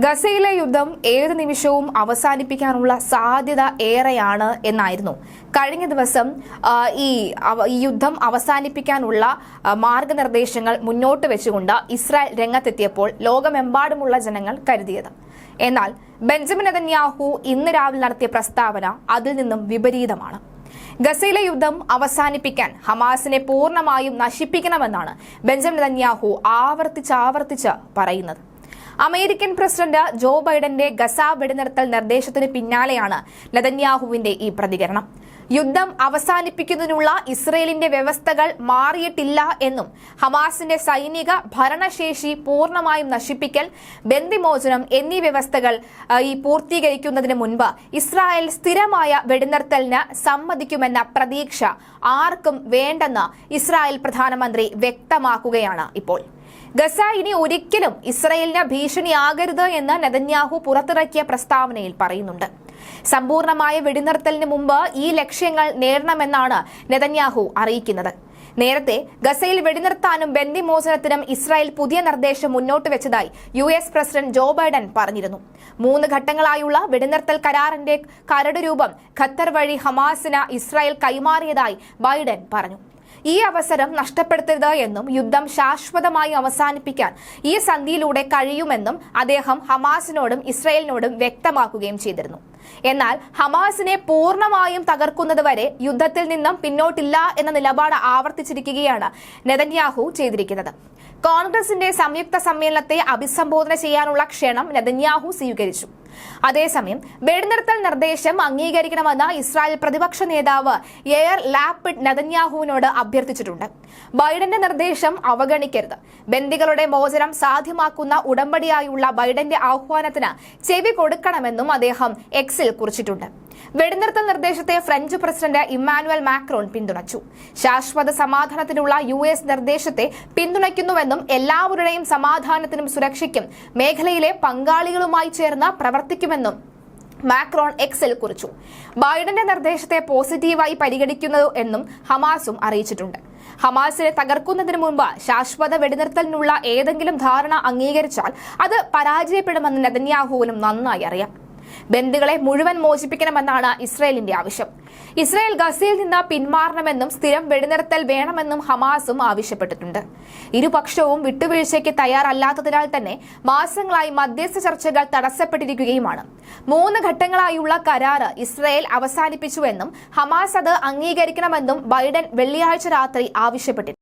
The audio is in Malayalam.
ഗസയിലെ യുദ്ധം ഏത് നിമിഷവും അവസാനിപ്പിക്കാനുള്ള സാധ്യത ഏറെയാണ് എന്നായിരുന്നു. കഴിഞ്ഞ ദിവസം ഈ യുദ്ധം അവസാനിപ്പിക്കാനുള്ള മാർഗനിർദ്ദേശങ്ങൾ മുന്നോട്ട് വെച്ചുകൊണ്ട് ഇസ്രായേൽ രംഗത്തെത്തിയപ്പോൾ ലോകമെമ്പാടുമുള്ള ജനങ്ങൾ കരുതിയത്. എന്നാൽ ബെഞ്ചമിൻ നെതന്യാഹു ഇന്ന് രാവിലെ നടത്തിയ പ്രസ്താവന അതിൽ നിന്നും വിപരീതമാണ്. ഗസയിലെ യുദ്ധം അവസാനിപ്പിക്കാൻ ഹമാസിനെ പൂർണമായും നശിപ്പിക്കണമെന്നാണ് ബെഞ്ചമിൻ നെതന്യാഹു ആവർത്തിച്ചാവർത്തിച്ച് പറയുന്നത്. അമേരിക്കൻ പ്രസിഡന്റ് ജോ ബൈഡന്റെ ഗസ വെടിനിർത്തൽ നിർദ്ദേശത്തിന് പിന്നാലെയാണ് നെതന്യാഹുവിന്റെ ഈ പ്രതികരണം. യുദ്ധം അവസാനിപ്പിക്കുന്നതിനുള്ള ഇസ്രയേലിന്റെ വ്യവസ്ഥകൾ മാറിയിട്ടില്ല എന്നും ഹമാസിന്റെ സൈനിക ഭരണശേഷി പൂർണമായും നശിപ്പിക്കൽ ബന്ദിമോചനം എന്നീ വ്യവസ്ഥകൾ ഈ പൂർത്തീകരിക്കുന്നതിന് മുൻപ് ഇസ്രായേൽ സ്ഥിരമായ വെടിനിർത്തലിന് സമ്മതിക്കുമെന്ന പ്രതീക്ഷ ആർക്കും വേണ്ടെന്ന് ഇസ്രായേൽ പ്രധാനമന്ത്രി വ്യക്തമാക്കുകയാണ് ഇപ്പോൾ. ഗസ ഇനി ഒരിക്കലും ഇസ്രയേലിന് ഭീഷണിയാകരുത് എന്ന് നെതന്യാഹു പുറത്തിറക്കിയ പ്രസ്താവനയിൽ പറയുന്നുണ്ട്. സമ്പൂർണമായ വെടിനിർത്തലിന് മുമ്പ് ഈ ലക്ഷ്യങ്ങൾ നേടണമെന്നാണ് നെതന്യാഹു അറിയിക്കുന്നത്. നേരത്തെ ഗസയിൽ വെടിനിർത്താനും ബന്ദിമോചനത്തിനും ഇസ്രായേൽ പുതിയ നിർദ്ദേശം മുന്നോട്ട് വെച്ചതായി U S president Joe Biden പറഞ്ഞിരുന്നു. മൂന്ന് ഘട്ടങ്ങളായുള്ള വെടിനിർത്തൽ കരാറിന്റെ കരട് രൂപം ഖത്തർ വഴി ഹമാസിന് ഇസ്രായേൽ കൈമാറിയതായി ബൈഡൻ പറഞ്ഞു. ഈ അവസരം നഷ്ടപ്പെടുത്തരുത് എന്നും യുദ്ധം ശാശ്വതമായി അവസാനിപ്പിക്കാൻ ഈ സന്ധിയിലൂടെ കഴിയുമെന്നും അദ്ദേഹം ഹമാസിനോടും ഇസ്രയേലിനോടും വ്യക്തമാക്കുകയും ചെയ്തിരുന്നു. എന്നാൽ ഹമാസിനെ പൂർണമായും തകർക്കുന്നതുവരെ യുദ്ധത്തിൽ നിന്നും പിന്നോട്ടില്ല എന്ന നിലപാട് ആവർത്തിച്ചിരിക്കുകയാണ് നെതന്യാഹു ചെയ്തിരിക്കുന്നത്. കോൺഗ്രസിന്റെ സംയുക്ത സമ്മേളനത്തെ അഭിസംബോധന ചെയ്യാനുള്ള ക്ഷണം നെതന്യാഹു സ്വീകരിച്ചു. അതേസമയം വെടിനിർത്തൽ നിർദ്ദേശം അംഗീകരിക്കണമെന്ന് ഇസ്രായേൽ പ്രതിപക്ഷ നേതാവ് എയർ ലാപ്പിഡ് നദന്യാഹുവിനോട് അഭ്യർത്ഥിച്ചിട്ടുണ്ട്. ബൈഡന്റെ നിർദ്ദേശം അവഗണിക്കരുത്. ബന്ദികളുടെ മോചനം സാധ്യമാക്കുന്ന ഉടമ്പടിയായുള്ള ബൈഡന്റെ ആഹ്വാനത്തിന് ചെവി കൊടുക്കണമെന്നും അദ്ദേഹം എക്സിൽ കുറിച്ചിട്ടുണ്ട്. വെടിനിർത്തൽ നിർദ്ദേശത്തെ ഫ്രഞ്ച് പ്രസിഡന്റ് ഇമ്മാനുവൽ മാക്രോൺ പിന്തുണച്ചു. ശാശ്വത സമാധാനത്തിനുള്ള യു എസ് നിർദ്ദേശത്തെ പിന്തുണയ്ക്കുന്നുവെന്നും എല്ലാവരുടെയും സമാധാനത്തിനും സുരക്ഷയ്ക്കും മേഖലയിലെ പങ്കാളികളുമായി ചേർന്ന് പ്രവർത്തിക്കുമെന്നും മാക്രോൺ എക്സിൽ കുറിച്ചു. ബൈഡന്റെ നിർദ്ദേശത്തെ പോസിറ്റീവായി പരിഗണിക്കുന്നു എന്നും ഹമാസും അറിയിച്ചിട്ടുണ്ട്. ഹമാസിനെ തകർക്കുന്നതിന് മുമ്പ് ശാശ്വത വെടിനിർത്തലിനുള്ള ഏതെങ്കിലും ധാരണ അംഗീകരിച്ചാൽ അത് പരാജയപ്പെടുമെന്ന് നെതന്യാഹുവിനും നന്നായി അറിയാം. ബന്ദികളെ മുഴുവൻ മോചിപ്പിക്കണമെന്നാണ് ഇസ്രയേലിന്റെ ആവശ്യം. ഇസ്രയേൽ ഗസയിൽ നിന്ന് പിന്മാറണമെന്നും സ്ഥിരം വെടിനിർത്തൽ വേണമെന്നും ഹമാസും ആവശ്യപ്പെട്ടിട്ടുണ്ട്. ഇരുപക്ഷവും വിട്ടുവീഴ്ചയ്ക്ക് തയ്യാറല്ലാത്തതിനാൽ തന്നെ മാസങ്ങളായി മധ്യസ്ഥ ചർച്ചകൾ തടസ്സപ്പെട്ടിരിക്കുകയുമാണ്. മൂന്ന് ഘട്ടങ്ങളായുള്ള കരാറ് ഇസ്രയേൽ അവസാനിപ്പിച്ചുവെന്നും ഹമാസ് അത് അംഗീകരിക്കണമെന്നും ബൈഡൻ വെള്ളിയാഴ്ച രാത്രി ആവശ്യപ്പെട്ടിരുന്നു.